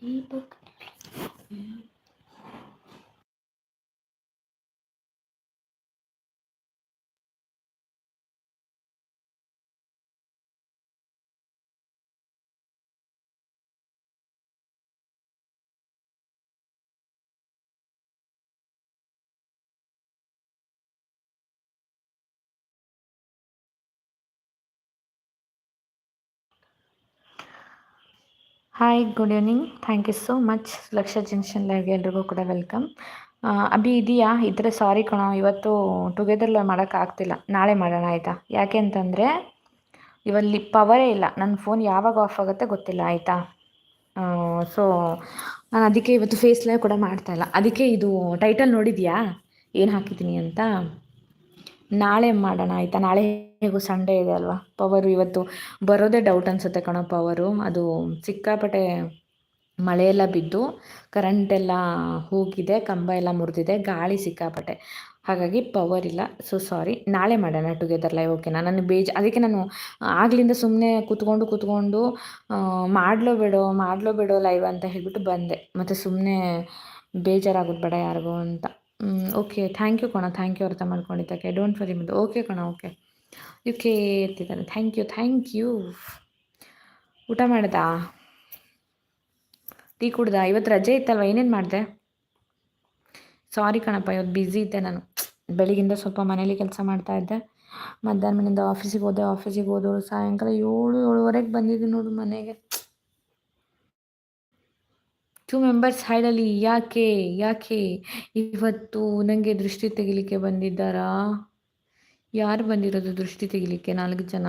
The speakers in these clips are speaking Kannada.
你不给鱼。hi good evening thank you so much Laksha junction ಲೈವ್ಗೆ ಎಲ್ರಿಗೂ ಕೂಡ ವೆಲ್ಕಮ್ ಅಭಿ ಇದೆಯಾ? ಇದ್ರೆ ಸಾರಿ ಕಣೋ, ಇವತ್ತು ಟುಗೆದರ್ ಮಾಡೋಕ್ಕಾಗ್ತಿಲ್ಲ ನಾಳೆ ಮಾಡೋಣ ಆಯಿತಾ? ಯಾಕೆ ಅಂತಂದರೆ ಇವಲ್ಲಿ ಪವರೇ ಇಲ್ಲ. ನನ್ನ ಫೋನ್ ಯಾವಾಗ ಆಫ್ ಆಗುತ್ತೆ ಗೊತ್ತಿಲ್ಲ, ಆಯಿತಾ? ಸೊ ನಾನು ಅದಕ್ಕೆ ಇವತ್ತು ಫೇಸ್ ಲೈವ್ ಕೂಡ ಮಾಡ್ತಾಯಿಲ್ಲ ಅದಕ್ಕೆ ಇದು ಟೈಟಲ್ ನೋಡಿದ್ಯಾ? ಏನು ಹಾಕಿದ್ದೀನಿ ಅಂತ? ನಾಳೆ ಮಾಡೋಣ ಆಯಿತಾ? ನಾಳೆ ಹೇಗೂ ಸಂಡೇ ಇದೆ ಅಲ್ವಾ? ಪವರು ಇವತ್ತು ಬರೋದೇ ಡೌಟ್ ಅನಿಸುತ್ತೆ ಕಣೋ ಪವರು. ಅದು ಸಿಕ್ಕಾಪಟ್ಟೆ ಮಳೆಯೆಲ್ಲ ಬಿದ್ದು ಕರೆಂಟ್ ಎಲ್ಲ ಹೋಗಿದೆ, ಕಂಬ ಎಲ್ಲ ಮುರಿದಿದೆ, ಗಾಳಿ ಸಿಕ್ಕಾಪಟ್ಟೆ. ಹಾಗಾಗಿ ಪವರ್ ಇಲ್ಲ. ಸೊ ಸಾರಿ ನಾಳೆ ಮಾಡೋಣ ಟುಗೆದರ್ ಲೈವ್ ಓಕೆನಾ ನನಗೆ ಬೇಜ, ಅದಕ್ಕೆ ನಾನು ಆಗ್ಲಿಂದ ಸುಮ್ಮನೆ ಕೂತ್ಕೊಂಡು ಕೂತ್ಕೊಂಡು ಮಾಡಲೋ ಬೇಡೋ, ಮಾಡಲೋ ಬಿಡೋ ಲೈವ್ ಅಂತ ಹೇಳ್ಬಿಟ್ಟು ಬಂದೆ. ಮತ್ತು ಸುಮ್ಮನೆ ಬೇಜಾರಾಗೋದು ಬೇಡ ಯಾರಿಗೂ ಅಂತ. ಓಕೆ ಥ್ಯಾಂಕ್ ಯು ಕಣ. ಥ್ಯಾಂಕ್ ಯು ಅರ್ಥ ಮಾಡ್ಕೊಂಡಿದ್ದಕ್ಕೆ. ಡೋಂಟ್ ಫರಿ ಮುಂದೆ. ಓಕೆ ಕಣ ಓಕೆ ಯು ಕೆ ಎತ್ತಿದ್ದಾನೆ ಥ್ಯಾಂಕ್ ಯು ಥ್ಯಾಂಕ್ ಯು ಊಟ ಮಾಡ್ದಾ? ಟೀ ಕುಡ್ದ? ಇವತ್ತು ರಜೆ ಇತ್ತಲ್ವ? ಏನೇನು ಮಾಡಿದೆ? ಸಾರಿ ಕಣಪ್ಪ ಇವತ್ತು ಬ್ಯುಸಿ ಇದ್ದೆ ನಾನು. ಬೆಳಿಗ್ಗಿಂದ ಸ್ವಲ್ಪ ಮನೇಲಿ ಕೆಲಸ ಮಾಡ್ತಾ ಇದ್ದೆ. ಮಧ್ಯಾಹ್ನ ಮನೆಯಿಂದ ಆಫೀಸಿಗೆ ಹೋದೆ ಆಫೀಸಿಗೆ ಹೋದವರು ಸಾಯಂಕಾಲ ಏಳು, ಏಳುವರೆಗೆ ಬಂದಿದ್ದೀನಿ ನೋಡು ಮನೆಗೆ. ಟೂ ಮೆಂಬರ್ಸ್ ಹೈಡಲ್ಲಿ ಯಾಕೆ ಯಾಕೆ ಇವತ್ತು ನನಗೆ ದೃಷ್ಟಿ ತೆಗಿಲಿಕ್ಕೆ ಬಂದಿದ್ದಾರಾ? ಯಾರು ಬಂದಿರೋದು ದೃಷ್ಟಿ ತೆಗಿಲಿಕ್ಕೆ ನಾಲ್ಕು ಜನ?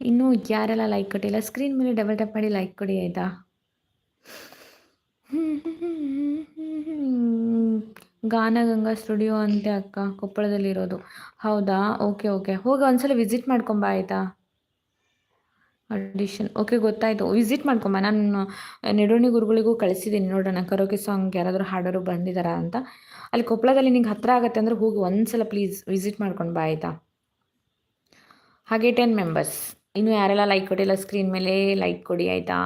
ಇನ್ನೂ ಯಾರೆಲ್ಲ ಲೈಕ್ ಕೊಟ್ಟಿಲ್ಲ? ಸ್ಕ್ರೀನ್ ಮೇಲೆ ಡಬಲ್ ಟಪ್ ಮಾಡಿ ಲೈಕ್ ಕೊಡಿ ಆಯಿತಾ? ಗಾನ ಗಂಗಾ ಸ್ಟುಡಿಯೋ ಅಂತೆ ಅಕ್ಕ, ಕೊಪ್ಪಳದಲ್ಲಿರೋದು. ಹೌದಾ? ಓಕೆ ಓಕೆ ಹೋಗಿ ಒಂದ್ಸಲ ವಿಸಿಟ್ ಮಾಡ್ಕೊಂಬ ಆಯಿತಾ? ಅಡಿಷನ್ ಓಕೆ ಗೊತ್ತಾಯಿತು. ವಿಸಿಟ್ ಮಾಡ್ಕೊಂಬ ನಾನು ನೆಡೋಣಿ ಗುರುಗಳಿಗೂ ಕಳಿಸಿದ್ದೀನಿ ನೋಡೋಣ. ಕರೋಕೆ ಸಾಂಗ್ ಯಾರಾದರೂ ಹಾಡೋರು ಬಂದಿದ್ದಾರಾ ಅಂತ. ಅಲ್ಲಿ ಕೊಪ್ಪಳದಲ್ಲಿ ನಿಂಗೆ ಹತ್ತಿರ ಆಗುತ್ತೆ ಅಂದರೆ ಹೋಗಿ. ಒಂದ್ಸಲ ಪ್ಲೀಸ್ ವಿಸಿಟ್ ಮಾಡ್ಕೊಂಡು ಬಾ, ಆಯಿತಾ? ಹಾಗೆ ಟೆನ್ ಮೆಂಬರ್ಸ್ ಇನ್ನು ಯಾರೆಲ್ಲ ಲೈಕ್ ಕೊಟ್ಟಿಲ್ಲ ಸ್ಕ್ರೀನ್ ಮೇಲೆ ಲೈಕ್ ಕೊಡಿ, ಆಯಿತಾ?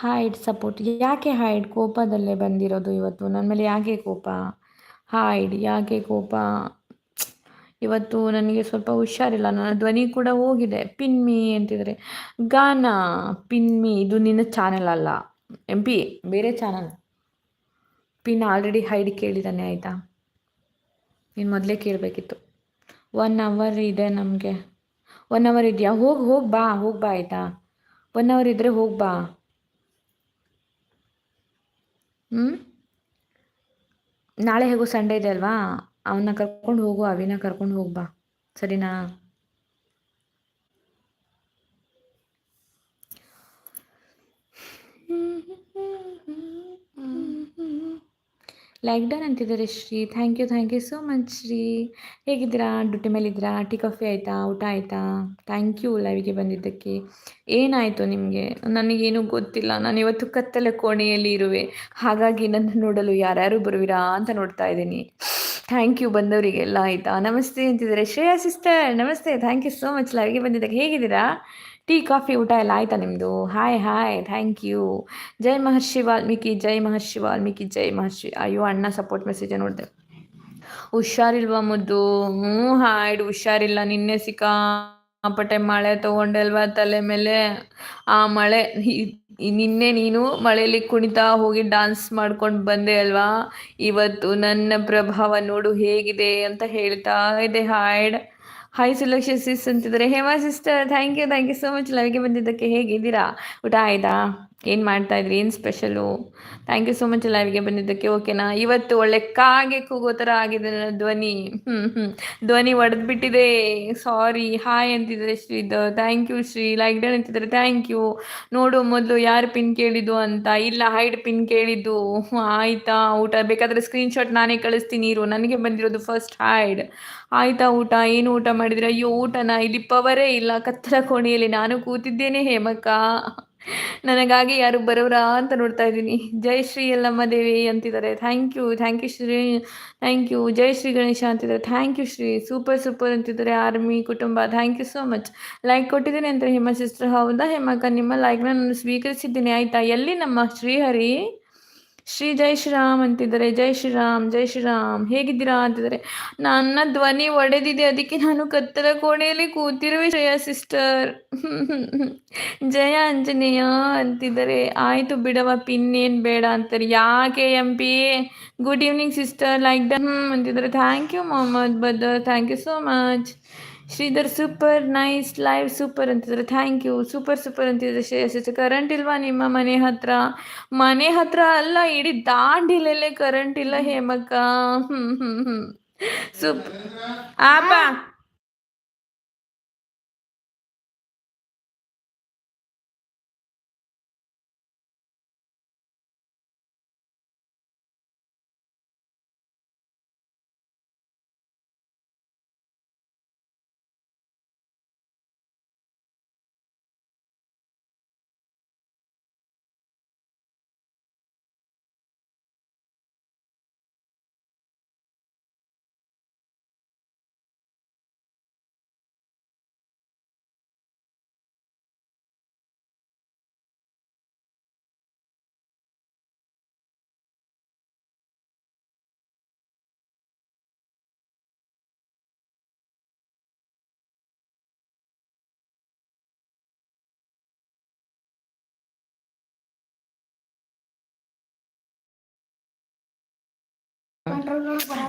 ಹಾಯ್ಡ್ ಸಪೋರ್ಟ್ ಯಾಕೆ ಹಾಯ್ಡ್ ಕೋಪದಲ್ಲೇ ಬಂದಿರೋದು ಇವತ್ತು. ನನ್ನ ಮೇಲೆ ಯಾಕೆ ಕೋಪ? ಹಾಯ್ಡ್ ಯಾಕೆ ಕೋಪ? ಇವತ್ತು ನನಗೆ ಸ್ವಲ್ಪ ಹುಷಾರಿಲ್ಲ, ನನ್ನ ಧ್ವನಿ ಕೂಡ ಹೋಗಿದೆ. ಪಿನ್ಮಿ ಅಂತಿದ್ದಾರೆ. ಗಾನ, ಪಿನ್ಮಿ, ಇದು ನಿನ್ನ ಚಾನೆಲ್ ಅಲ್ಲ. ಎಂ ಪಿ ಬೇರೆ ಚಾನಲ್ ಪಿನ್ ಆಲ್ರೆಡಿ ಹೈಡ್ ಕೇಳಿದ್ದಾನೆ, ಆಯಿತಾ? ನೀನು ಮೊದಲೇ ಕೇಳಬೇಕಿತ್ತು. ಒನ್ ಅವರ್ ಇದೆ ನಮಗೆ. ಒನ್ ಅವರ್ ಇದೆಯಾ? ಹೋಗಿ ಹೋಗಿ ಬಾ ಹೋಗಿ ಬಾ, ಆಯಿತಾ? ಒನ್ ಅವರ್ ಇದ್ದರೆ ಹೋಗಿ ಬಾ. ಹ್ಞೂ ನಾಳೆ ಹೇಗೋ ಸಂಡೇ ಇದೆ ಅಲ್ವಾ? ಅವನ್ನ ಕರ್ಕೊಂಡು ಹೋಗು, ಅವಿನ ಕರ್ಕೊಂಡು ಹೋಗ್ಬಾ ಸರಿನಾ? ಲೈಕ್ ಡನ್ ಅಂತಿದ್ದಾರೆ Shri. Thank you thank you so much Shri. ಹೇಗಿದ್ದೀರಾ? ಡ್ಯೂಟಿ ಮೇಲಿದ್ದೀರಾ? ಟೀ, ಕಾಫಿ ಆಯಿತಾ? ಊಟ ಆಯಿತಾ? ಥ್ಯಾಂಕ್ ಯು ಲೈವಿಗೆ ಬಂದಿದ್ದಕ್ಕೆ. ಏನಾಯಿತು ನಿಮಗೆ? ನನಗೇನು ಗೊತ್ತಿಲ್ಲ. ನಾನು ಇವತ್ತು ಕತ್ತಲೆ ಕೋಣೆಯಲ್ಲಿ ಇರುವೆ. ಹಾಗಾಗಿ ನನ್ನ ನೋಡಲು ಯಾರ್ಯಾರು ಬರುವಿರಾ ಅಂತ ನೋಡ್ತಾ ಇದ್ದೀನಿ. ಥ್ಯಾಂಕ್ ಯು ಬಂದವರಿಗೆಲ್ಲ ಆಯಿತಾ? ನಮಸ್ತೆ ಅಂತಿದ್ದಾರೆ. ಶ್ರೇಯಾ ಸಿಸ್ಟರ್, ನಮಸ್ತೆ. ಥ್ಯಾಂಕ್ ಯು ಸೋ ಮಚ್ ಲೈವ್ಗೆ ಬಂದಿದ್ದಕ್ಕೆ. ಹೇಗಿದ್ದೀರಾ? ಟೀ, ಕಾಫಿ, ಊಟ ಎಲ್ಲ ಆಯಿತಾ ನಿಮ್ಮದು ಹಾಯ್ ಹಾಯ್. Thank you. ಜೈ ಮಹರ್ಷಿ ವಾಲ್ಮೀಕಿ, ಜೈ ಮಹರ್ಷಿ ವಾಲ್ಮೀಕಿ, ಜೈ ಮಹರ್ಷಿ. ಅಯ್ಯೋ, ಅಣ್ಣ ಸಪೋರ್ಟ್ ಮೆಸೇಜ್ ನೋಡಿದೆ. ಹುಷಾರಿಲ್ವಾ ಮುದ್ದು? ಹ್ಞೂ ಹಾಯ್ಡು ಹುಷಾರಿಲ್ಲ ನಿನ್ನೆ ಸಿಕ್ಕಾಪಟ್ಟೆ ಮಳೆ ತಗೊಂಡಲ್ವಾ ತಲೆ ಮೇಲೆ? ಆ ಮಳೆ ನಿನ್ನೆ ನೀನು ಮಳೆಯಲ್ಲಿ ಕುಣಿತಾ ಹೋಗಿ ಡಾನ್ಸ್ ಮಾಡ್ಕೊಂಡು ಬಂದೆ ಅಲ್ವಾ? ಇವತ್ತು ನನ್ನ ಪ್ರಭಾವ ನೋಡು ಹೇಗಿದೆ ಅಂತ ಹೇಳ್ತಾ ಇದೆ ಹಾಯ್ಡ್ ಹಾಯ್ ಸುಲಕ್ಷ ಸಿಸ್ ಅಂತಿದ್ದಾರೆ. Hema sister thank you thank you so much ಲವ್ಗೆ ಬಂದಿದ್ದಕ್ಕೆ ಹೇಗಿದ್ದೀರಾ? ಊಟ ಆಯ್ತಾ? ಏನು ಮಾಡ್ತಾ ಇದ್ರಿ? ಏನು special thank you so much ಲೈವ್ಗೆ ಬಂದಿದ್ದಕ್ಕೆ. ಓಕೆನಾ ಇವತ್ತು ಒಳ್ಳೆ ಕಾಗೆ ಕೂಗೋ ಥರ ಆಗಿದೆ ನನ್ನ ಧ್ವನಿ. ಹ್ಞೂ ಧ್ವನಿ ಬಿಟ್ಟಿದೆ ಸಾರಿ ಹಾಯ್ ಅಂತಿದ್ದಾರೆ Shri thank you Shri. Like done ಅಂತಿದ್ದಾರೆ. ಥ್ಯಾಂಕ್ ಯು ನೋಡು ಮೊದಲು ಯಾರು ಪಿನ್ ಕೇಳಿದ್ದು ಅಂತ. ಇಲ್ಲ ಹೈಡ್ ಪಿನ್ ಕೇಳಿದ್ದು. ಆಯಿತಾ ಊಟ? ಬೇಕಾದರೆ ಸ್ಕ್ರೀನ್ಶಾಟ್ ನಾನೇ ಕಳಿಸ್ತೀನಿ ಇರು. ನನಗೆ ಬಂದಿರೋದು ಫಸ್ಟ್ ಹೈಡ್ ಆಯಿತಾ ಊಟ? ಏನು ಊಟ ಮಾಡಿದ್ರೆ? ಅಯ್ಯೋ, ಊಟನ? ಇಲ್ಲಿ ಪವರೇ ಇಲ್ಲ. ಕತ್ತಲ ಕೋಣೆಯಲ್ಲಿ ನಾನು ಕೂತಿದ್ದೇನೆ ಹೇಮಕ್ಕ. ನನಗಾಗಿ ಯಾರು ಬರೋರಾ ಅಂತ ನೋಡ್ತಾ ಇದ್ದೀನಿ. ಜೈ ಶ್ರೀ ಎಲ್ಲಮ್ಮ ದೇವಿ ಅಂತಿದ್ದಾರೆ. Thank you thank you Shri thank you ಜೈ ಶ್ರೀ ಗಣೇಶ ಅಂತಿದ್ದಾರೆ. Thank you Shri super super ಅಂತಿದ್ದಾರೆ ಆರ್ಮಿ ಕುಟುಂಬ. Thank you so much like ಕೊಟ್ಟಿದ್ದೀನಿ ಅಂತ ಹಿಮ ಸಿಸ್ಟರ್ ಹೌದಾ ಹೇಮಕ್ಕ? ನಿಮ್ಮ ಲೈಕ್ನ ನಾನು ಸ್ವೀಕರಿಸಿದ್ದೀನಿ. ಆಯಿತಾ? ಎಲ್ಲಿ ನಮ್ಮ ಶ್ರೀಹರಿ? ಶ್ರೀ ಜೈ ಶ್ರೀರಾಮ್ ಅಂತಿದ್ದಾರೆ. ಜೈ ಶ್ರೀರಾಮ್ ಜೈ ಶ್ರೀರಾಮ್. ಹೇಗಿದ್ದೀರಾ ಅಂತಿದ್ದಾರೆ. ನನ್ನ ಧ್ವನಿ ಒಡೆದಿದೆ. ಅದಕ್ಕೆ ನಾನು ಕತ್ತಲ ಕೋಣೆಯಲ್ಲಿ ಕೂತಿರುವೆ ಜಯ ಸಿಸ್ಟರ್. ಜಯ ಆಂಜನೇಯ ಅಂತಿದ್ದಾರೆ. ಆಯಿತು ಬಿಡವ ಪಿನ್ ಏನು ಬೇಡ ಅಂತಾರೆ. ಯಾಕೆ M P good evening sister. Like the ಅಂತಿದ್ದಾರೆ. Thank you Mohammed Badar thank you so much. Shridhar super, nice, live, super ಅಂತಿದ್ರೆ. Thank you. ಸೂಪರ್ ಸೂಪರ್ ಅಂತಿದ್ರೆ ಶ್ರೇಯಸ್ ಕರೆಂಟ್ ಇಲ್ವಾ ನಿಮ್ಮ ಮನೆ ಹತ್ರ? ಮನೆ ಹತ್ರ ಅಲ್ಲ, ಇಡೀ ದಾಂಡಿಲಲ್ಲೇ ಕರೆಂಟ್ ಇಲ್ಲ ಹೇಮಕ್ಕ. ಹ್ಮ್ ಹ್ಮ್ ಹ್ಮ್. ಸೂಪ್ ಆಪ.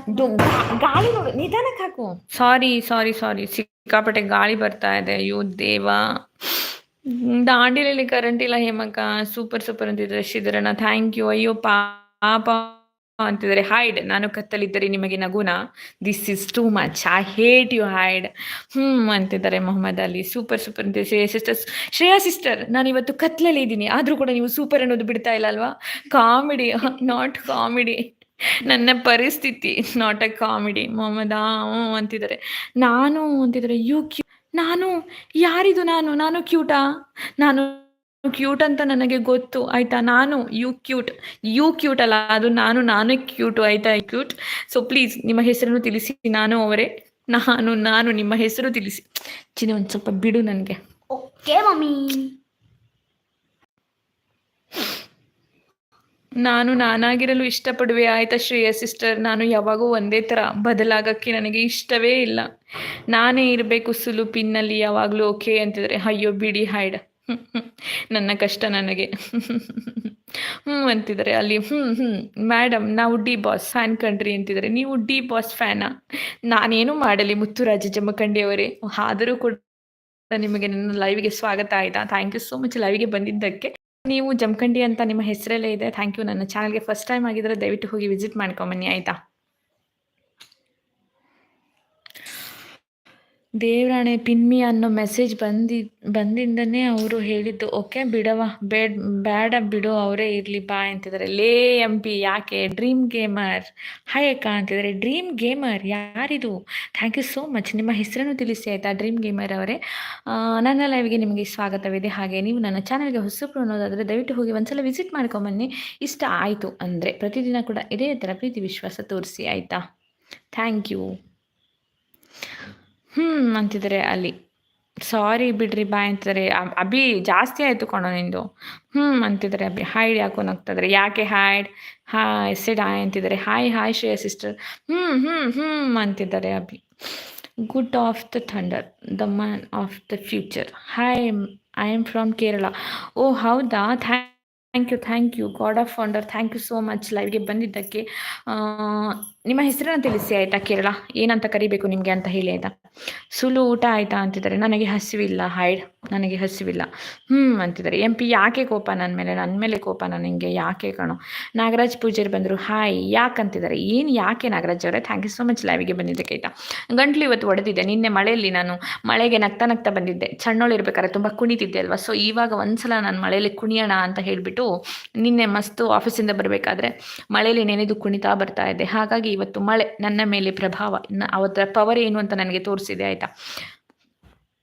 ಗಾಳಿ ನೋಡು, ನಿಧಾನಕ್ಕೆ ಹಾಕು. ಸಾರಿ ಸಾರಿ ಸಾರಿ. ಸಿಕ್ಕಾಪಟ್ಟೆ ಗಾಳಿ ಬರ್ತಾ ಇದೆ. ಅಯ್ಯೋ ದೇವ. ದಾಂಡೇಲಿಯಲ್ಲಿ ಕರೆಂಟ್ ಇಲ್ಲ ಹೇಮಕ್ಕ ಸೂಪರ್ ಸೂಪರ್ ಅಂತಿದ್ದಾರೆ ಶ್ರೀಧರಣ್ಣ. ಥ್ಯಾಂಕ್ ಯು ಅಯ್ಯೋ ಪಾಪ ಅಂತಿದ್ದಾರೆ. ಹೈಡ್ ನಾನು ಕತ್ತಲಿದ್ದರೆ ನಿಮಗೆ ನಗುನ? This is too much I hate you hide hmm ಅಂತಿದ್ದಾರೆ ಮೊಹಮ್ಮದ್ ಅಲಿ. ಸೂಪರ್ ಸೂಪರ್ ಅಂತ ಶ್ರೇಯಾ ಸಿಸ್ಟರ್ ಶ್ರೇಯಾ ಸಿಸ್ಟರ್ ನಾನು ಇವತ್ತು ಕತ್ಲಲ್ಲಿ ಇದ್ದೀನಿ. ಆದರೂ ಕೂಡ ನೀವು ಸೂಪರ್ ಅನ್ನೋದು ಬಿಡ್ತಾ ಇಲ್ಲ ಅಲ್ವಾ? ಕಾಮಿಡಿ ನಾಟ್ ಕಾಮಿಡಿ ನನ್ನ ಪರಿಸ್ಥಿತಿ ನಾಟ್ ಅ ಕಾಮಿಡಿ ಮೊಹಮ್ಮದ್ ಅಂತಿದ್ದಾರೆ. ನಾನು ಅಂತಿದ್ದಾರೆ ಯು ಕ್ಯೂ ನಾನು, ಯಾರಿದು ನಾನು? ನಾನು ಕ್ಯೂಟಾ ನಾನು ಕ್ಯೂಟ್ ಅಂತ ನನಗೆ ಗೊತ್ತು, ಆಯ್ತಾ? ನಾನು ಯು ಕ್ಯೂಟ್ ಯು ಕ್ಯೂಟ್ ಅಲ್ಲ, ಅದು ನಾನು ನಾನು ಕ್ಯೂಟ್ ಆಯ್ತಾ? ಕ್ಯೂಟ್ ಸೊ ಪ್ಲೀಸ್ ನಿಮ್ಮ ಹೆಸರನ್ನು ತಿಳಿಸಿ. ನಾನು ಅವರೇ. ನಾನು ನಾನು ನಿಮ್ಮ ಹೆಸರು ತಿಳಿಸಿ. ಚಿನ್ನ, ಒಂದು ಸ್ವಲ್ಪ ಬಿಡು ನನಗೆ. Okay mummy. ನಾನು ನಾನಾಗಿರಲು ಇಷ್ಟಪಡುವೆ. ಆಯ್ತಾ ಶ್ರೇಯ ಸಿಸ್ಟರ್, ನಾನು ಯಾವಾಗೂ ಒಂದೇ ಥರ. ಬದಲಾಗಕ್ಕೆ ನನಗೆ ಇಷ್ಟವೇ ಇಲ್ಲ. ನಾನೇ ಇರಬೇಕು ಸುಲು ಪಿನ್ನಲ್ಲಿ, ಯಾವಾಗಲೂ ಓಕೆ ಅಂತಿದ್ರೆ ಅಯ್ಯೋ, ಬಿಡಿ ಹಾಯ್ಡ ನನ್ನ ಕಷ್ಟ ನನಗೆ. ಹ್ಞೂ ಅಂತಿದ್ದಾರೆ ಅಲ್ಲಿ. ಹ್ಞೂ ಹ್ಞೂ ಮೇಡಮ್ ನಾವು ಡಿ ಬಾಸ್ ಫ್ಯಾನ್ ಕಂಡ್ರಿ ಅಂತಿದ್ದಾರೆ. ನೀವು ಡಿ ಬಾಸ್ ಫ್ಯಾನಾ? ನಾನೇನು ಮಾಡಲಿ ಮುತ್ತುರಾಜ ಜಮಖಂಡಿ ಅವರೇ? ಆದರೂ ಕೂಡ ನಿಮಗೆ ನನ್ನ ಲೈವ್ಗೆ ಸ್ವಾಗತ ಆಯಿತಾ? ಥ್ಯಾಂಕ್ ಯು ಸೋ ಮಚ್ ಲೈವ್ಗೆ ಬಂದಿದ್ದಕ್ಕೆ. ನೀವು ಜಮಖಂಡಿ ಅಂತ ನಿಮ್ಮ ಹೆಸರಲ್ಲೇ ಇದೆ. ಥ್ಯಾಂಕ್ ಯು ನನ್ನ ಚಾನಲ್ಗೆ ಫಸ್ಟ್ ಟೈಮ್ ಆಗಿದ್ರೆ ದಯವಿಟ್ಟು ಹೋಗಿ ವಿಸಿಟ್ ಮಾಡ್ಕೊಂಬನ್ನಿ ಆಯಿತಾ? ದೇವರಾಣೆ ಪಿನ್ಮಿ ಅನ್ನೋ ಮೆಸೇಜ್ ಬಂದಿ, ಬಂದಿಂದನೇ ಅವರು ಹೇಳಿದ್ದು, ಓಕೆ ಬಿಡವ ಬೇಡ ಬೇಡ ಬಿಡು, ಅವರೇ ಇರಲಿ, ಬಾ ಅಂತಿದ್ದಾರೆ ಲೇ ಎಂ ಪಿ ಯಾಕೆ? ಡ್ರೀಮ್ ಗೇಮರ್ ಹಾಯ್ ಅಕ್ಕ ಅಂತಿದ್ದಾರೆ ಡ್ರೀಮ್ ಗೇಮರ್ ಯಾರಿದು? ಥ್ಯಾಂಕ್ ಯು ಸೋ ಮಚ್ ನಿಮ್ಮ ಹೆಸರನ್ನು ತಿಳಿಸಿ, ಆಯಿತಾ? ಡ್ರೀಮ್ ಗೇಮರ್ ಅವರೇ. ನನ್ನ ಲೈವ್ಗೆ ನಿಮಗೆ ಸ್ವಾಗತವಿದೆ. ಹಾಗೆ ನೀವು ನನ್ನ ಚಾನಲ್ಗೆ ಹೊಸಬ್ರು ಅನ್ನೋದಾದರೆ ದಯವಿಟ್ಟು ಹೋಗಿ ಒಂದ್ಸಲ ವಿಸಿಟ್ ಮಾಡ್ಕೊಂಬನ್ನಿ. ಇಷ್ಟ ಆಯಿತು ಅಂದರೆ ಪ್ರತಿದಿನ ಕೂಡ ಇದೇ ಥರ ಪ್ರೀತಿ ವಿಶ್ವಾಸ ತೋರಿಸಿ, ಆಯಿತಾ? ಥ್ಯಾಂಕ್ ಯು ಹ್ಞೂ ಅಂತಿದ್ದಾರೆ ಅಲ್ಲಿ. ಸಾರಿ ಬಿಡ್ರಿ ಬಾಯ್ ಅಂತಿದ್ರೆ. ಅಬಿ, ಅಭಿ ಜಾಸ್ತಿ ಆಯಿತು ಕಣೋ ನಿಂದು. ಹ್ಮ್ ಅಂತಿದ್ದಾರೆ ಅಭಿ. ಹೈಡ್ ಯಾಕೋ ನಗ್ತಿದ್ದಾರೆ ಯಾಕೆ ಹಾಯ್ಡ್ ಹಾಯ್ ಸಿಡ್ ಹಾಯ್ ಅಂತಿದ್ದಾರೆ hi hi Shreya sister hmm hmm hmm ಅಂತಿದ್ದಾರೆ Abhi. Good of the thunder the man of the future hi I am from Kerala ಓ ಹೌದಾ? Thank you thank you god of founder thank you so much ಲೈವ್ಗೆ ಬಂದಿದ್ದಕ್ಕೆ. ನಿಮ್ಮ ಹೆಸರನ್ನು ತಿಳಿಸಿ ಆಯಿತಾ ಕೇರಳ? ಏನಂತ ಕರಿಬೇಕು ನಿಮಗೆ ಅಂತ ಹೇಳಿ ಆಯಿತಾ? ಸುಲು ಊಟ ಆಯಿತಾ ಅಂತಿದ್ದಾರೆ. ನನಗೆ ಹಸಿವಿಲ್ಲ ಹೈಡ್ ನನಗೆ ಹಸಿವಿಲ್ಲ. ಹ್ಞೂ ಅಂತಿದ್ದಾರೆ. ಎಂ ಪಿ ಯಾಕೆ ಕೋಪ ನನ್ನ ಮೇಲೆ? ನನ್ನ ಮೇಲೆ ಕೋಪ ನನಗೆ ಯಾಕೆ ಕಣೋ? ನಾಗರಾಜ್ ಪೂಜಾರಿ ಬಂದರು, ಹಾಯ್ ಯಾಕೆ ಅಂತಿದ್ದಾರೆ ಏನು ಯಾಕೆ ನಾಗರಾಜ್ ಅವರೇ? ಥ್ಯಾಂಕ್ ಯು ಸೋ ಮಚ್ ಲೈವಿಗೆ ಬಂದಿದ್ದಕ್ಕೆ ಆಯಿತಾ ಗಂಟ್ಲು ಇವತ್ತು ಒಡೆದಿದೆ. ನಿನ್ನೆ ಮಳೆಯಲ್ಲಿ ನಾನು ಮಳೆಗೆ ನಗ್ತಾ ನಗ್ತಾ ಬಂದಿದ್ದೆ. ಸಣ್ಣೋಳಿರ್ಬೇಕಾದ್ರೆ ತುಂಬ ಕುಣಿತಿದ್ದೆ ಅಲ್ವಾ? ಸೊ ಇವಾಗ ಒಂದ್ಸಲ ನಾನು ಮಳೆಯಲ್ಲಿ ಕುಣಿಯೋಣ ಅಂತ ಹೇಳಿಬಿಟ್ಟು ನಿನ್ನೆ ಮಸ್ತು ಆಫೀಸಿಂದ ಬರಬೇಕಾದ್ರೆ ಮಳೆಯಲ್ಲಿ ನೆನೆದು ಕುಣಿತಾ ಬರ್ತಾ ಇದ್ದೆ. ಹಾಗಾಗಿ ಇವತ್ತು ಮಳೆ ನನ್ನ ಮೇಲೆ ಪ್ರಭಾವ. ಅವರ ಪವರ್ ಏನು ಅಂತ ನನಗೆ ತೋರಿಸಿದೆ, ಆಯಿತಾ?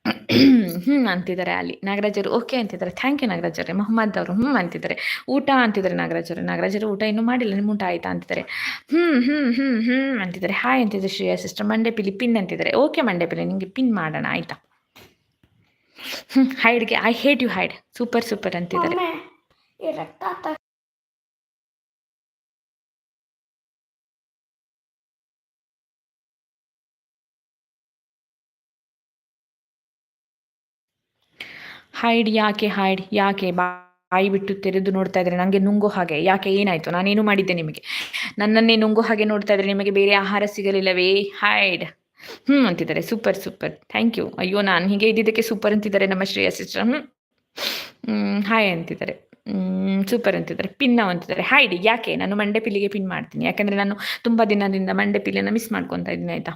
ಹ್ಞೂ ಅಂತಿದ್ದಾರೆ ಅಲ್ಲಿ. ನಾಗರಾಜರು ಓಕೆ ಅಂತಿದ್ದಾರೆ. ಥ್ಯಾಂಕ್ ಯು ನಾಗರಾಜರೇ. ಮೊಹಮ್ಮದ್ ಅವರು ಹ್ಞೂ ಅಂತಿದ್ದಾರೆ. ಊಟ ಅಂತಿದ್ದಾರೆ ನಾಗರಾಜರು. ನಾಗರಾಜರು ಊಟ ಇನ್ನೂ ಮಾಡಿಲ್ಲ. ನಿಮ್ಮ ಊಟ ಆಯ್ತಾ ಅಂತಿದ್ದಾರೆ. ಹ್ಞೂ ಹ್ಞೂ ಹ್ಞೂ ಹ್ಞೂ ಅಂತಿದ್ದಾರೆ. ಹಾಯ್ ಅಂತಿದ್ದಾರೆ ಶ್ರೇಯಾ ಸಿಸ್ಟರ್ ಮಂಡೆ ಪಿಲಿ ಪಿನ್ ಅಂತಿದ್ದಾರೆ. ಓಕೆ ಮಂಡೆ ಪಿಲಿ ನಿಮಗೆ ಪಿನ್ ಮಾಡೋಣ. ಆಯಿತಾ? ಹ್ಞೂ ಹೈಡ್ಗೆ I hate you hide super super ಅಂತಿದ್ದಾರೆ. ಹೈಡ್, ಯಾಕೆ ಹೈಡ್, ಯಾಕೆ ಬಾಯಿ ಬಿಟ್ಟು ತೆರೆದು ನೋಡ್ತಾ ಇದ್ರೆ ನನಗೆ ನುಂಗೋ ಹಾಗೆ, ಯಾಕೆ ಏನಾಯಿತು? ನಾನೇನು ಮಾಡಿದ್ದೆ ನಿಮಗೆ? ನನ್ನನ್ನೇ ನುಂಗೋ ಹಾಗೆ ನೋಡ್ತಾ ಇದ್ರೆ ನಿಮಗೆ ಬೇರೆ ಆಹಾರ ಸಿಗಲಿಲ್ಲವೇ? ಹೈಡ್. ಹ್ಞೂ ಅಂತಿದ್ದಾರೆ. Super super. Thank you. ಅಯ್ಯೋ, ನಾನು ಹೀಗೆ ಇದ್ದಿದ್ದಕ್ಕೆ ಸೂಪರ್ ಅಂತಿದ್ದಾರೆ ನಮ್ಮ ಶ್ರೇಯ ಸಿಸ್ಟರ್. ಹ್ಞೂ ಹಾಯ್ ಅಂತಿದ್ದಾರೆ. ಸೂಪರ್ ಅಂತಿದ್ದಾರೆ. ಪಿನ್ನ ಅಂತಿದ್ದಾರೆ. ಹೈಡ್, ಯಾಕೆ? ನಾನು ಮಂಡೆ ಪಿಲ್ಲಿಗೆ ಪಿನ್ ಮಾಡ್ತೀನಿ. ಯಾಕಂದ್ರೆ ನಾನು ತುಂಬ ದಿನದಿಂದ ಮಂಡೆ ಪಿಲ್ಲಿನ ಮಿಸ್ ಮಾಡ್ಕೊತಾ ಇದ್ದೀನಿ, ಆಯಿತಾ?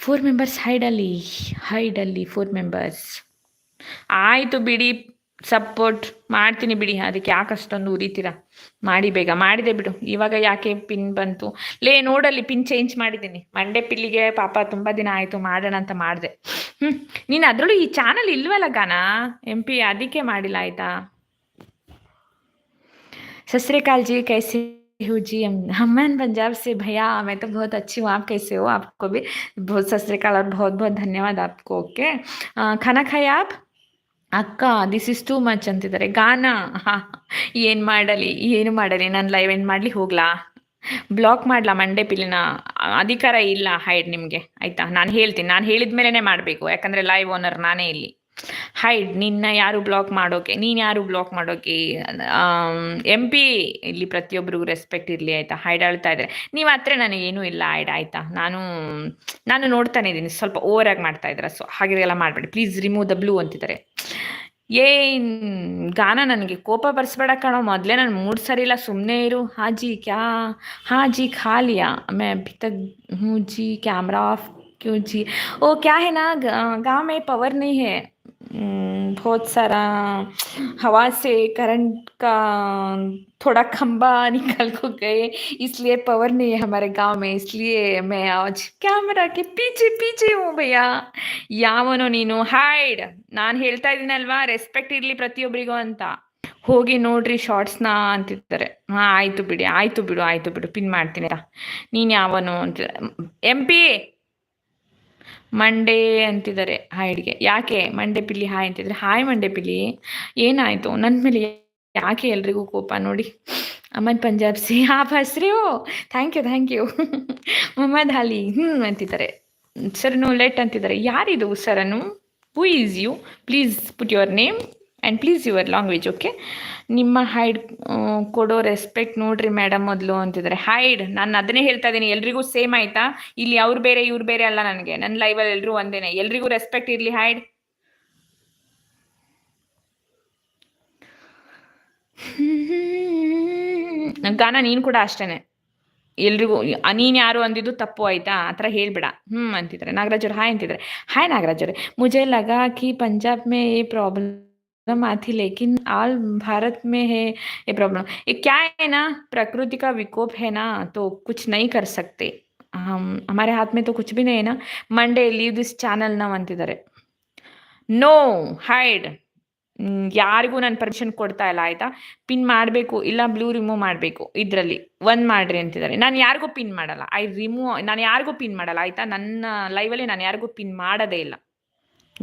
ಫೋರ್ ಮೆಂಬರ್ಸ್ ಹೈಡ್ ಅಲ್ಲಿ. ಹೈಡ್ ಅಲ್ಲಿ ಫೋರ್ ಮೆಂಬರ್ಸ್ ಆಯಿತು ಬಿಡಿ ಸಪೋರ್ಟ್ ಮಾಡ್ತೀನಿ ಬಿಡಿ ಅದಕ್ಕೆ ಯಾಕೆ ಅಷ್ಟೊಂದು ಉರಿತೀರ ಮಾಡಿ ಬೇಗ ಮಾಡಿದೆ ಬಿಡು ಇವಾಗ ಯಾಕೆ ಪಿನ್ ಬಂತು ಲೇ ನೋಡಲ್ಲಿ ಪಿನ್ ಚೇಂಜ್ ಮಾಡಿದ್ದೀನಿ ಮಂಡೆ ಪಿಲ್ಲಿಗೆ ಪಾಪ ತುಂಬ ದಿನ ಆಯಿತು ಮಾಡೋಣ ಅಂತ ಮಾಡಿದೆ ಹ್ಞೂ ನೀನು ಅದರಲ್ಲೂ ಈ ಚಾನಲ್ ಇಲ್ವಲ್ಲ ಗಾನ ಎಂ ಪಿ ಅದಕ್ಕೆ ಮಾಡಿಲ್ಲ ಆಯಿತಾ सत जी कैसे हो जी हमन पंजाब से भैया मैं तो बहुत अच्छी हूँ आप कैसे हो आपको भी बहुत सत और बहुत बहुत धन्यवाद आपको ओके खाना खाए आप ಅಕ್ಕ ದಿಸ್ ಇಸ್ ಟೂ ಮಚ್ ಅಂತಿದ್ದಾರೆ. ಗಾನ ಏನು ಮಾಡಲಿ ಏನು ಮಾಡಲಿ, ನಾನು ಲೈವ್ ಏನು ಮಾಡಲಿ ಹೋಗ್ಲಾ? ಬ್ಲಾಕ್ ಮಾಡ್ಲಾ ಮಂಡೇ ಪಿಲಿನ ಅಧಿಕಾರ ಇಲ್ಲ ಹೈಡ್ ನಿಮಗೆ, ಆಯಿತಾ? ನಾನು ಹೇಳ್ತೀನಿ, ನಾನು ಹೇಳಿದ ಮೇಲೇ ಮಾಡಬೇಕು, ಯಾಕಂದರೆ ಲೈವ್ ಓನರ್ ನಾನೇ ಇಲ್ಲಿ. ಹೈಡ್ ನಿನ್ನ ಯಾರು ಬ್ಲಾಕ್ ಮಾಡೋಕೆ, ನೀನು ಯಾರು ಬ್ಲಾಕ್ ಮಾಡೋಕೆ? ಎಂ ಪಿ ಇಲ್ಲಿ ಪ್ರತಿಯೊಬ್ಬರಿಗೂ ರೆಸ್ಪೆಕ್ಟ್ ಇರಲಿ, ಆಯ್ತಾ? ಹೈಡ್ ಆಳ್ತಾ ಇದ್ದಾರೆ ನೀವು ಹತ್ರ ನನಗೇನೂ ಇಲ್ಲ ಹೈಡ್ ಆಯಿತಾ? ನಾನು ನಾನು ನೋಡ್ತಾನೆ ಇದ್ದೀನಿ ಸ್ವಲ್ಪ ಓವರಾಗಿ ಮಾಡ್ತಾ ಇದ್ದಾರೆ ಸೊ ಹಾಗೆಲ್ಲ ಮಾಡಬೇಡಿ. ಪ್ಲೀಸ್ ರಿಮೂವ್ ದ ಬ್ಲೂ ಅಂತಿದ್ದಾರೆ. ಏನ್ ಗಾನ ನನಗೆ ಕೋಪ ಬರ್ಸ್ಬೇಡ ಕಣೋ ಮೊದಲೇ ನಾನು ಮೂಡ್ ಸರಿ ಇಲ್ಲ ಸುಮ್ಮನೆ ಇರು ಹಾಜಿ ಕ್ಯಾ ಹಾಜಿ ಖಾಲಿಯಾ ಮೇ ಅಭಿ ತಕ್ ಹ್ಞೂ ಜಿ ಕ್ಯಾಮ್ರಾ ಆಫ್ क्यों जी वो क्या है ना गांव में पावर नहीं है बहुत सारा हवा से करंट का थोड़ा खंबा निकल को गए इसलिए पावर नहीं है हमारे गांव में इसलिए मैं आज कैमरा के पीछे पीछे हूँ भैया ಯಾವನೋ ನೀನು ಹೈಡ್ ನಾನು ಹೇಳ್ತಾ ಇದ್ದೀನಲ್ವಾ ರೆಸ್ಪೆಕ್ಟ್ ಇರಲಿ ಪ್ರತಿಯೊಬ್ಬರಿಗೂ ಅಂತ ಹೋಗಿ ನೋಡ್ರಿ ಶಾರ್ಟ್ಸ್ನ ಅಂತಿರ್ತಾರೆ ಹಾಂ ಆಯಿತು ಬಿಡಿ ಆಯಿತು ಬಿಡು ಆಯಿತು ಬಿಡು ಪಿನ್ ಮಾಡ್ತೀನಿ ನೀನು ಯಾವನು ಅಂತ ಎಂ ಪಿ ಮಂಡೇ ಅಂತಿದ್ದಾರೆ ಹಾಯ್ಡ್ಗೆ ಯಾಕೆ ಮಂಡೆ ಪಿಲ್ಲಿ ಹಾಯ್ ಅಂತಿದ್ರೆ, ಹಾಯ್ ಮಂಡೆ ಪಿಲ್ಲಿ, ಏನಾಯಿತು? ನನ್ನ ಮೇಲೆ ಯಾಕೆ ಎಲ್ರಿಗೂ ಕೋಪ? ನೋಡಿ ಅಮ್ಮನ್ ಪಂಜಾಬ್ ಸಿ, ಆ ಹಸ್ರಿ ಓ thank you thank you Mohammed Ali ಹ್ಞೂ ಅಂತಿದ್ದಾರೆ. ನೋ ಲೆಟ್ ಅಂತಿದ್ದಾರೆ. ಯಾರಿದು ಸರನು? Who is you please put your name and please your language okay ನಿಮ್ಮ ಹೈಡ್ ಕೊಡೋ ರೆಸ್ಪೆಕ್ಟ್ ನೋಡ್ರಿ ಮೇಡಮ್ ಮೊದಲು ಅಂತಿದ್ದಾರೆ ಹೈಡ್ ನಾನು ಅದನ್ನೇ ಹೇಳ್ತಾ ಇದ್ದೀನಿ ಎಲ್ರಿಗೂ ಸೇಮ್ ಆಯ್ತಾ? ಇಲ್ಲಿ ಅವ್ರು ಬೇರೆ, ಇವ್ರು ಬೇರೆ ಅಲ್ಲ ನನಗೆ. ನನ್ನ ಲೈವಲ್ಲಿ ಎಲ್ಲರೂ ಒಂದೇನೆ. ಎಲ್ರಿಗೂ ರೆಸ್ಪೆಕ್ಟ್ ಇರಲಿ ಹೈಡ್ ಗಾನ ನೀನು ಕೂಡ ಅಷ್ಟೇನೆ. ಎಲ್ರಿಗೂ ನೀನು ಯಾರು ಅಂದಿದ್ದು ತಪ್ಪು ಆಯ್ತಾ? ಆ ಥರ ಹೇಳ್ಬೇಡ. ಹ್ಞೂ ಅಂತಿದ್ದಾರೆ ನಾಗರಾಜರು ಹಾಯ್ ಅಂತಿದ್ದಾರೆ ಹಾಯ್ ನಾಗರಾಜರು ಮುಜೆ ಲಗಾ ಕಿ ಪಂಜಾಬ್ ಮೇ ಪ್ರಾಬ್ಲಮ್ आती लेकिन ऑल भारत में है ये प्रॉब्लम ये क्या है ना प्रकृति का विकोप है ना तो कुछ नहीं कर सकते हम हमारे हाथ में तो कुछ भी नहीं है ना मंडे ಲೀವ್ ದಿಸ್ ಚಾನಲ್ನ ಅಂತಿದ್ದಾರೆ ನೋ ಹೈಡ್ ಯಾರಿಗೂ ನಾನು ಪರ್ಮಿಷನ್ ಕೊಡ್ತಾ ಇಲ್ಲ ಆಯಿತಾ ಪಿನ್ ಮಾಡಬೇಕು ಇಲ್ಲ ಬ್ಲೂ ರಿಮೂವ್ ಮಾಡಬೇಕು ಇದರಲ್ಲಿ ಒಂದು ಮಾಡಿರಿ ಅಂತಿದ್ದಾರೆ ನಾನು ಯಾರಿಗೂ ಪಿನ್ ಮಾಡಲ್ಲ ಐ ರಿಮೂವ್ ನಾನು ಯಾರಿಗೂ ಪಿನ್ ಮಾಡಲ್ಲ ಆಯಿತಾ ನನ್ನ ಲೈವಲ್ಲಿ ನಾನು ಯಾರಿಗೂ ಪಿನ್ ಮಾಡೋದೇ ಇಲ್ಲ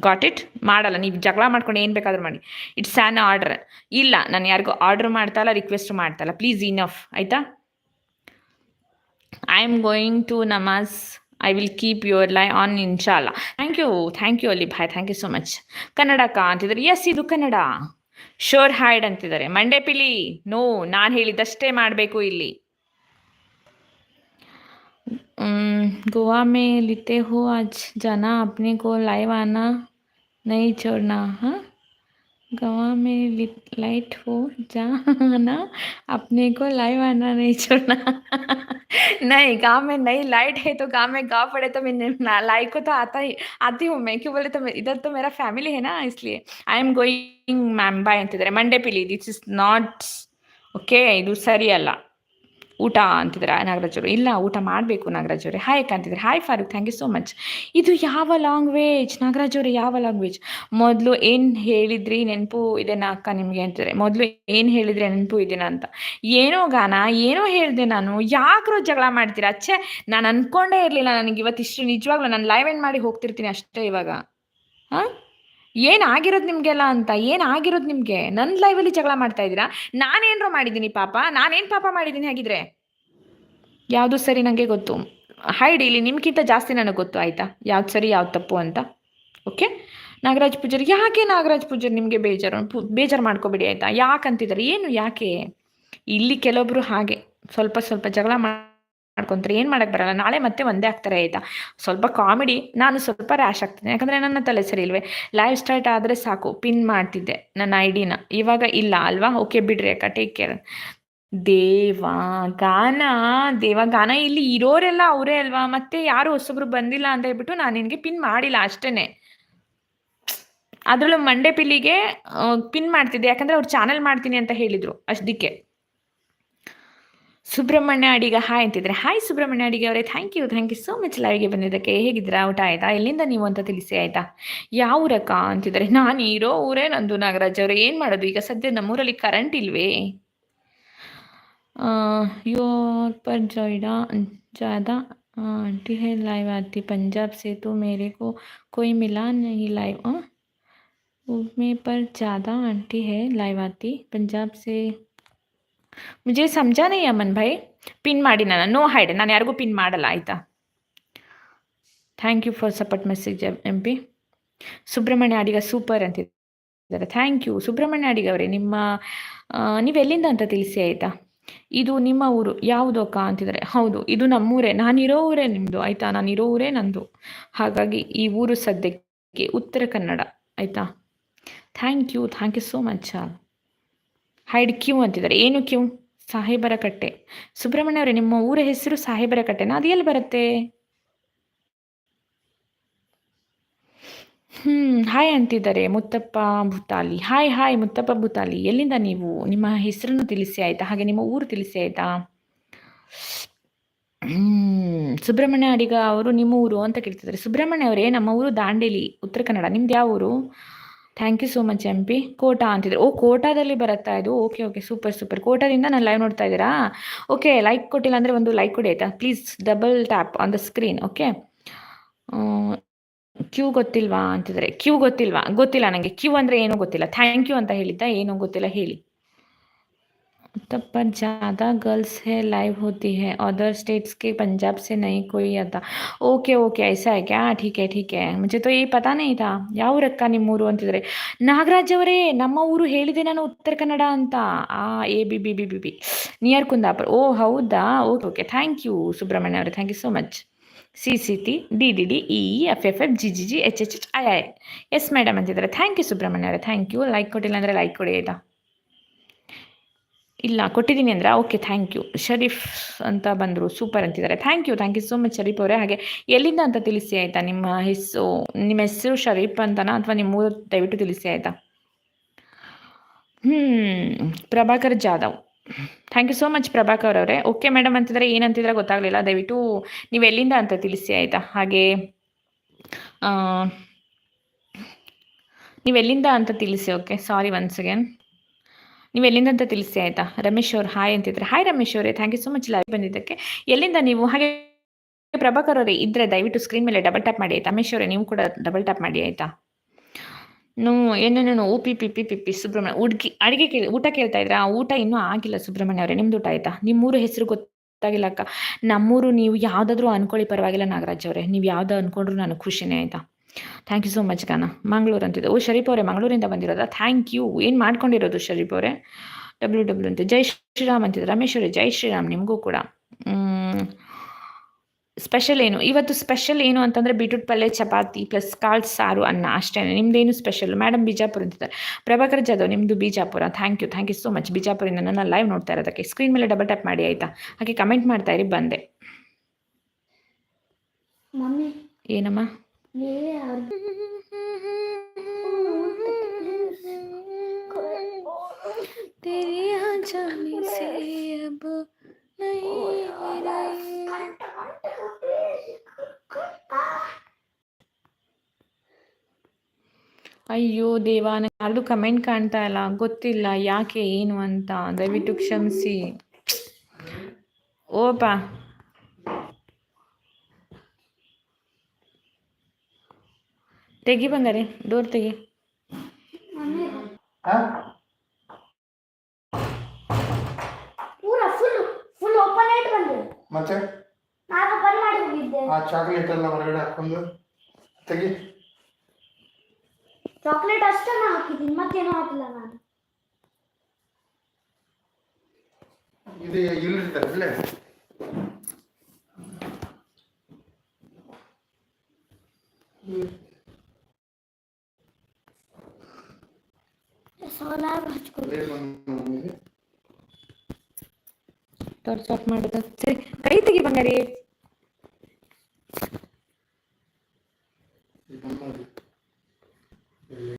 ಗಾಟ್ ಇಟ್ ಮಾಡಲ್ಲ. ನೀವು ಜಗಳ ಮಾಡ್ಕೊಂಡು ಏನು ಬೇಕಾದ್ರೂ ಮಾಡಿ. ಇಟ್ಸ್ ಆ್ಯನ್ ಆರ್ಡರ್ ಇಲ್ಲ, ನಾನು ಯಾರಿಗೂ ಆರ್ಡ್ರ್ ಮಾಡ್ತಾ ಇಲ್ಲ ರಿಕ್ವೆಸ್ಟ್ ಮಾಡ್ತಾ ಇಲ್ಲ. ಪ್ಲೀಸ್ ಇನಫ್ ಆಯಿತಾ? ಐ ಆಮ್ ಗೋಯಿಂಗ್ ಟು ನಮಾಜ್ I will keep your live on ಇನ್ಶಾಲ್ಲ thank you thank you Ali Bhai thank you so much ಕನ್ನಡಕ ಅಂತಿದ್ದಾರೆ. ಎಸ್ ಇದು ಕನ್ನಡ ಶೋರ್ ಹೈಡ್ ಅಂತಿದ್ದಾರೆ. ಮಂಡೆ ಪಿಲಿ ನೋ ನಾನು ಹೇಳಿದ್ದಷ್ಟೇ ಮಾಡಬೇಕು ಇಲ್ಲಿ. गोवा में लेते हो आज जाना, अपने को लाइव आना, नहीं छोड़ना हाँ? गोवा में लाइट हो, जाना, अपने को लाइव आना, नहीं छोड़ना। नहीं, गाँव में नहीं, लाइट है तो गाँव में गाँव पड़े तो मैं लाइट को तो आता ही, आती हूँ मैं, क्यों बोले तो इधर तो मेरा फैमिली है ना, इसलिए। I am going ma'am bye Monday पिली दिस इज़ नॉट ओके दूसरी अल्लाह ಊಟ ಅಂತಿದ್ರೆ ನಾಗರಾಜ್ ಅವರು. ಇಲ್ಲ, ಊಟ ಮಾಡಬೇಕು ನಾಗರಾಜ್ ಅವರೇ. ಹಾಯ್ ಅಕ್ಕ ಅಂತಿದ್ದಾರೆ. Hi Farooq thank you so much ಇದು ಯಾವ ಲ್ಯಾಂಗ್ವೇಜ್ ನಾಗರಾಜ್ ಅವರೇ, ಯಾವ ಲ್ಯಾಂಗ್ವೇಜ್ ಮೊದಲು ಏನು ಹೇಳಿದ್ರಿ ನೆನಪು ಇದೆನಾ ಅಕ್ಕ ನಿಮಗೆ ಅಂತಿದ್ರೆ ಮೊದಲು ಏನು ಹೇಳಿದ್ರೆ ನೆನಪು ಇದೆನಾ ಅಂತ. ಏನೋ ಗಾನ, ಏನೋ ಹೇಳಿದೆ ನಾನು. ಯಾಕ್ರೋ ಜಗಳ ಮಾಡ್ತೀರಾ? ಅಚ್ಚೆ ನಾನು ಅಂದ್ಕೊಂಡೇ ಇರಲಿಲ್ಲ. ನನಗೆ ಇವತ್ತು ಇಷ್ಟು ನಿಜವಾಗ್ಲೂ ನಾನು ಲೈವ್ ಎಂಡ್ ಮಾಡಿ ಹೋಗ್ತಿರ್ತೀನಿ ಅಷ್ಟೇ ಇವಾಗ. ಹಾಂ? ಏನಾಗಿರೋದು ನಿಮಗೆಲ್ಲ ಅಂತ, ಏನಾಗಿರೋದು ನಿಮಗೆ? ನನ್ನ ಲೈವಲ್ಲಿ ಜಗಳ ಮಾಡ್ತಾ ಇದ್ದೀರಾ? ನಾನೇನರೋ ಮಾಡಿದ್ದೀನಿ ಪಾಪ. ನಾನೇನು ಪಾಪ ಮಾಡಿದ್ದೀನಿ ಹಾಗಿದ್ರೆ? ಯಾವುದು ಸರಿ ನನಗೆ ಗೊತ್ತು. ಹೈಡಿ ಇಲ್ಲಿ ನಿಮ್ಗಿಂತ ಜಾಸ್ತಿ ನನಗೆ ಗೊತ್ತು, ಆಯಿತಾ? ಯಾವ್ದು ಸರಿ, ಯಾವ್ದು ತಪ್ಪು ಅಂತ. ಓಕೆ ನಾಗರಾಜ್ ಪೂಜರ್, ಯಾಕೆ ನಾಗರಾಜ್ ಪೂಜಾರಿ ನಿಮಗೆ ಬೇಜಾರು? ಬೇಜಾರು ಮಾಡ್ಕೋಬೇಡಿ, ಆಯಿತಾ? ಯಾಕಂತಿದ್ದಾರೆ ಏನು ಯಾಕೆ? ಇಲ್ಲಿ ಕೆಲವೊಬ್ಬರು ಹಾಗೆ. ಸ್ವಲ್ಪ ಸ್ವಲ್ಪ ಜಗಳ ಮಾಡ್ಕೊಂತಾರೆ, ಏನು ಮಾಡೋಕ್ಕೆ ಬರಲ್ಲ. ನಾಳೆ ಮತ್ತೆ ಒಂದೇ ಆಗ್ತಾರೆ ಆಯಿತಾ? ಸ್ವಲ್ಪ ಕಾಮಿಡಿ ನಾನು ಸ್ವಲ್ಪ ರ್ಯಾಶ್ ಆಗ್ತೀನಿ ಯಾಕಂದರೆ ನನ್ನ ತಲೆ ಸರಿ ಇಲ್ವೇ? ಲೈವ್ ಸ್ಟಾರ್ಟ್ ಆದರೆ ಸಾಕು. ಪಿನ್ ಮಾಡ್ತಿದ್ದೆ ನನ್ನ ಐಡಿನ ಡಿನ ಇವಾಗ ಇಲ್ಲ ಅಲ್ವಾ? ಓಕೆ ಬಿಡ್ರಿ ಅಕ್ಕ ಟೇಕ್ ಕೇರ್ ದೇವ, ಗಾನ. ದೇವ, ಗಾನ ಇಲ್ಲಿ ಇರೋರೆಲ್ಲ ಅವರೇ ಅಲ್ವಾ? ಮತ್ತೆ ಯಾರು ಹೊಸಬ್ರು ಬಂದಿಲ್ಲ ಅಂತ ಹೇಳ್ಬಿಟ್ಟು ನಾನು ನಿನಗೆ ಪಿನ್ ಮಾಡಿಲ್ಲ ಅಷ್ಟೇ ಅದರಲ್ಲೂ ಮಂಡೆ ಪಿಲ್ಲಿಗೆ ಪಿನ್ ಮಾಡ್ತಿದ್ದೆ. ಯಾಕಂದರೆ ಅವ್ರು ಚಾನಲ್ ಮಾಡ್ತೀನಿ ಅಂತ ಹೇಳಿದರು ಅಷ್ಟಕ್ಕೆ ಸುಬ್ರಹ್ಮಣ್ಯ ಅಡಿಗ ಹಾಯ್ ಅಂತಿದ್ರೆ ಹಾಯ್ ಸುಬ್ರಹ್ಮಣ್ಯ ಅಡಿಗೆ ಅವರೇ thank you thank you so much ಲೈವ್ಗೆ ಬಂದಿದ್ದಕ್ಕೆ. ಹೇಗಿದ್ದೀರಾ? ಊಟ ಆಯಿತಾ? ಎಲ್ಲಿಂದ ನೀವು ಅಂತ ತಿಳಿಸಿ, ಆಯಿತಾ? ಯಾವೂರಕ್ಕ ಅಂತಿದ್ರೆ ನಾನು ಇರೋ ಊರೇ ನಂದು ನಾಗರಾಜ್ ಅವರು. ಏನು ಮಾಡೋದು? ಈಗ ಸದ್ಯ ನಮ್ಮೂರಲ್ಲಿ ಕರೆಂಟ್ ಇಲ್ವೇ? ಯೋರ್ ಪರ್ ಜಾಯ್ಡಾ ಜಾದಾ ಆಂಟಿ ಹೇ ಲೈವ್ ಆತಿ ಪಂಜಾಬ್ ಸೇ ತು ಮೇರೆ ಕೋ ಕೋಯಿ ಮಿಲಾ ನಹಿ ಲೈವ್ ಉಮೆ ಪರ್ ಜಾದಾ ಆಂಟಿ ಹೇ ಲೈವ್ ಆತಿ ಪಂಜಾಬ್ ಸೇ से ಮುಜೆ ಸಮಜಾ नहीं ಅಮನ್ ಭಾಯ್ ಪಿನ್ ಮಾಡಿ ನಾನು ನೋ ಹೈಡ್ ನಾನು ಯಾರಿಗೂ ಪಿನ್ ಮಾಡಲ್ಲ ಆಯಿತಾ thank you for support message M P Subrahmanya Adiga super ಅಂತಿದ್ದಾರೆ ಥ್ಯಾಂಕ್ ಯು ಸುಬ್ರಹ್ಮಣ್ಯ ಅಡಿಗ ಅವರೇ ನಿಮ್ಮ ಆ, ನೀವು ಎಲ್ಲಿಂದ ಅಂತ ತಿಳಿಸಿ ಆಯಿತಾ ಇದು ನಿಮ್ಮ ಊರು ಯಾವುದು ಅಕ್ಕ ಅಂತಿದ್ದಾರೆ ಹೌದು ಇದು ನಮ್ಮೂರೇ ನಾನಿರೋ ಊರೇ ನಿಮ್ಮದು ಆಯಿತಾ ನಾನಿರೋ ಊರೇ ನಂದು ಹಾಗಾಗಿ ಈ ಊರು ಸದ್ಯಕ್ಕೆ ಉತ್ತರ ಕನ್ನಡ ಆಯಿತಾ thank you thank you so much hide Q ಅಂತಿದ್ದಾರೆ. ಏನು ಕ್ಯೂ ಸಾಹೇಬರ ಕಟ್ಟೆ. ಸುಬ್ರಹ್ಮಣ್ಯ ಅವರೇ, ನಿಮ್ಮ ಊರ ಹೆಸರು ಸಾಹೇಬರ ಕಟ್ಟೆನಾ? ಅದು ಎಲ್ಲಿ ಬರುತ್ತೆ? ಹ್ಮ್, ಹಾಯ್ ಅಂತಿದ್ದಾರೆ. Muttappa ಭೂತಾಲಿ. Hi hi Muttappa Bhutali. ಎಲ್ಲಿಂದ ನೀವು? ನಿಮ್ಮ ಹೆಸರನ್ನು ತಿಳಿಸಿ ಆಯ್ತಾ? ಹಾಗೆ ನಿಮ್ಮ ಊರು ತಿಳಿಸಿ ಆಯ್ತಾ? ಹ್ಮ್, ಸುಬ್ರಹ್ಮಣ್ಯ ಅಡಿಗ ಅವರು ನಿಮ್ಮ ಊರು ಅಂತ ಕೇಳ್ತಿದ್ದಾರೆ. ಸುಬ್ರಹ್ಮಣ್ಯ ಅವರೇ, ನಮ್ಮ ಊರು ದಾಂಡೇಲಿ, ಉತ್ತರ ಕನ್ನಡ. ನಿಮ್ದು ಯಾವ ಊರು? Thank you so much M P Kota ಅಂತಿದ್ರೆ. ಓ, ಕೋಟಾದಲ್ಲಿ ಬರುತ್ತಾ ಇದು? ಓಕೆ ಓಕೆ ಸೂಪರ್ ಸೂಪರ್ ಕೋಟಾದಿಂದ ನಾನು ಲೈವ್ ನೋಡ್ತಾ ಇದ್ದೀರಾ? ಓಕೆ ಲೈಕ್ ಕೊಟ್ಟಿಲ್ಲ ಅಂದರೆ ಒಂದು ಲೈಕ್ ಕೊಡಿ ಆಯಿತಾ? Please double tap on the screen okay Q ಗೊತ್ತಿಲ್ವಾ ಅಂತಿದ್ರೆ ಕ್ಯೂ ಗೊತ್ತಿಲ್ವಾ? ಗೊತ್ತಿಲ್ಲ ನನಗೆ ಕ್ಯೂ ಅಂದರೆ ಏನೂ ಗೊತ್ತಿಲ್ಲ. ಥ್ಯಾಂಕ್ ಯು ಅಂತ ಹೇಳಿದ್ದ? ಏನೂ ಗೊತ್ತಿಲ್ಲ? ಹೇಳಿ. तब पर ज़्यादा गर्ल्स है लाइव होती है अदर स्टेट्स के पंजाब से नहीं कोई आता ಓಕೆ ಓಕೆ ಐಸಾ है क्या ठीक है ठीक है मुझे तो ये पता नहीं था ಯಾವ ಊರಕ್ಕ ನಿಮ್ಮೂರು ಅಂತಿದ್ದಾರೆ ನಾಗರಾಜ್ ಅವರೇ ನಮ್ಮ ಊರು ಹೇಳಿದೆ ನಾನು ಉತ್ತರ ಕನ್ನಡ ಅಂತ ಆ A B B B B B near Kundapura ಓ ಹೌದಾ okay okay thank you Subrahmanya ಅವರೇ thank you so much C C T D D D E F F F G G G H H H I I S madam ಅಂತಿದ್ದಾರೆ ಥ್ಯಾಂಕ್ ಯು ಸುಬ್ರಹ್ಮಣ್ಯ ಅವರೇ ಥ್ಯಾಂಕ್ ಯು ಲೈಕ್ ಕೊಟ್ಟಿಲ್ಲ ಅಂದರೆ ಲೈಕ್ ಕೊಡಿ ಆಯಿತಾ ಇಲ್ಲ, ಕೊಟ್ಟಿದ್ದೀನಿ ಅಂದರೆ ಓಕೆ ಥ್ಯಾಂಕ್ ಯು ಶರೀಫ್ ಅಂತ ಬಂದರು ಸೂಪರ್ ಅಂತಿದ್ದಾರೆ. Thank you thank you so much Sharif ಅವರೇ. ಹಾಗೆ ಎಲ್ಲಿಂದ ಅಂತ ತಿಳಿಸಿ ಆಯಿತಾ? ನಿಮ್ಮ ಹೆಸರು ನಿಮ್ಮ ಹೆಸರು ಶರೀಫ್ ಅಂತನಾ ಅಥವಾ ನಿಮ್ಮ ಊರು? ದಯವಿಟ್ಟು ತಿಳಿಸಿ ಆಯಿತಾ? ಹ್ಞೂ Prabhakar Jadhav. Thank you so much Prabhakar ಅವರೇ. ಓಕೆ ಮೇಡಮ್ ಅಂತಿದ್ದಾರೆ. ಏನಂತಿದ್ರೆ ಗೊತ್ತಾಗಲಿಲ್ಲ. ದಯವಿಟ್ಟು ನೀವು ಎಲ್ಲಿಂದ ಅಂತ ತಿಳಿಸಿ ಆಯಿತಾ? ಹಾಗೆ ನೀವೆಲ್ಲಿಂದ ಅಂತ ತಿಳಿಸಿ ಓಕೆ ಸಾರಿ ಒನ್ಸ್ ಅಗೇನ್ ನೀವು ಎಲ್ಲಿಂದ ಅಂತ ತಿಳಿಸಿ ಆಯಿತಾ? ರಮೇಶ್ ಅವ್ರು ಹಾಯ್ ಅಂತಿದ್ರೆ. ಹಾಯ್ ರಮೇಶ್ ಅವರೇ thank you so much live ಬಂದಿದ್ದಕ್ಕೆ. ಎಲ್ಲಿಂದ ನೀವು? ಹಾಗೆ ಪ್ರಭಾಕರ್ ಅವರೇ ಇದ್ರೆ ದಯವಿಟ್ಟು ಸ್ಕ್ರೀನ್ ಮೇಲೆ ಡಬಲ್ ಟ್ಯಾಪ್ ಮಾಡಿ ಆಯ್ತಾ? ರಮೇಶ್ ಅವರೇ, ನೀವು ಕೂಡ ಡಬಲ್ ಟ್ಯಾಪ್ ಮಾಡಿ ಆಯ್ತಾ? ನೋ ಏನೇನೋ ಓ P P P P P, Subrahmanya. ಹುಡುಗಿ, ಅಡುಗೆ ಕೇಳಿ, ಊಟ ಕೇಳ್ತಾ ಇದ್ರಾ? ಊಟ ಇನ್ನೂ ಆಗಿಲ್ಲ ಸುಬ್ರಹ್ಮಣ್ಯ ಅವರೇ. ನಿಮ್ದು ಊಟ ಆಯಿತಾ? ನಿಮ್ಮೂರು ಹೆಸರು ಗೊತ್ತಾಗಿಲ್ಲ ಅಕ್ಕ. ನಮ್ಮೂರು ನೀವು ಯಾವುದಾದ್ರೂ ಅನ್ಕೊಳ್ಳಿ ಪರವಾಗಿಲ್ಲ ನಾಗರಾಜ್ ಅವರೇ. ನೀವು ಯಾವ್ದು ಅನ್ಕೊಂಡ್ರು ನಾನು ಖುಷಿನೇ ಆಯಿತಾ? ಥ್ಯಾಂಕ್ ಯು ಸೋ ಮಚ್ ಗಾನ ಮಂಗಳೂರು ಅಂತಿದೆ. ಓ ಶರೀಫ್ ಅವರೇ ಮಂಗಳೂರಿಂದ ಬಂದಿರೋದಾ? ಥ್ಯಾಂಕ್ ಯು ಏನು ಮಾಡ್ಕೊಂಡಿರೋದು ಶರೀಫ್ ಅವರೇ? ಡಬ್ಲ್ಯೂ ಡಬ್ಲ್ಯೂ ಅಂತ. ಜೈ ಶ್ರೀರಾಮ್ ಅಂತಿದ್ದೆ ರಮೇಶ್ ಅವರೇ ಜೈ ಶ್ರೀರಾಮ್. ನಿಮಗೂ ಕೂಡ. ಸ್ಪೆಷಲ್ ಏನು? ಇವತ್ತು ಸ್ಪೆಷಲ್ ಏನು ಅಂತಂದರೆ ಬೀಟ್ರೂಟ್ ಪಲ್ಯ ಚಪಾತಿ ಪ್ಲಸ್ ಕಾಳು ಸಾರು ಅನ್ನ ಅಷ್ಟೇ. ನಿಮ್ದೇನು ಸ್ಪೆಷಲ್ ಮೇಡಮ್ ಬಿಜಾಪುರ ಅಂತಿದ್ದಾರೆ. ಪ್ರಭಾಕರ್ ಜಾಧವ್ ನಿಮ್ಮದು Bijapur. Thank you thank you so much ಬಿಜಾಪುರಿಂದ ನನ್ನ ಲೈವ್ ನೋಡ್ತಾ ಇರೋದಕ್ಕೆ. ಸ್ಕ್ರೀನ್ ಮೇಲೆ ಡಬಲ್ ಟ್ಯಾಪ್ ಮಾಡಿ ಆಯಿತಾ? ಹಾಗೆ ಕಮೆಂಟ್ ಮಾಡ್ತಾ ಇರಿ ಬಂದೆ. ಮಮ್ಮಿ. ಏನಮ್ಮ? ನೀವೇ ಅವ್ರ तेरे आ जाने से अब नहीं ಅಯ್ಯೋ ದೇವ ನಂಗೆ ಯಾರ್ದು ಕಮೆಂಟ್ ಕಾಣ್ತಾ ಇಲ್ಲ ಗೊತ್ತಿಲ್ಲ ಯಾಕೆ ಏನು ಅಂತ ದಯವಿಟ್ಟು ಕ್ಷಮಿಸಿ ಓಪಾ ತೆಗಿ ಬಂಗಾರಿ ಡೋರ್ ತೆಗಿ. ಪೂರ ಫುಲ್ ಫುಲ್ ಓಪನ್ ಆಯ್ತು ಬಂದು. ಮತ್ತೆ? ನಾನು ಬಂದ್ ಮಾಡಿ ಹೋಗಿದ್ದೆ ಆ ಚಾಕ್ಲೇಟ್ ಎಲ್ಲ ಹೊರಗಡೆ ಹಾಕೊಂಡು ತೆಗಿ. ಚಾಕ್ಲೇಟ್ ಅಷ್ಟೇ ನಾ ಹಾಕಿದ್ದೀನಿ ಮತ್ತೇನು ಹಾಕಿಲ್ಲ ನಾನು. ಇದು ಇಲ್ಲಿರ್ತಾರೆ ಇಲ್ಲೇ. ಸೋಲಾರ್ ಟರ್ಚ್ ಆಫ್ ಮಾಡೋದು ಸರಿ ಕೈ ತೆಗಿ ಬಂಗಾರಿ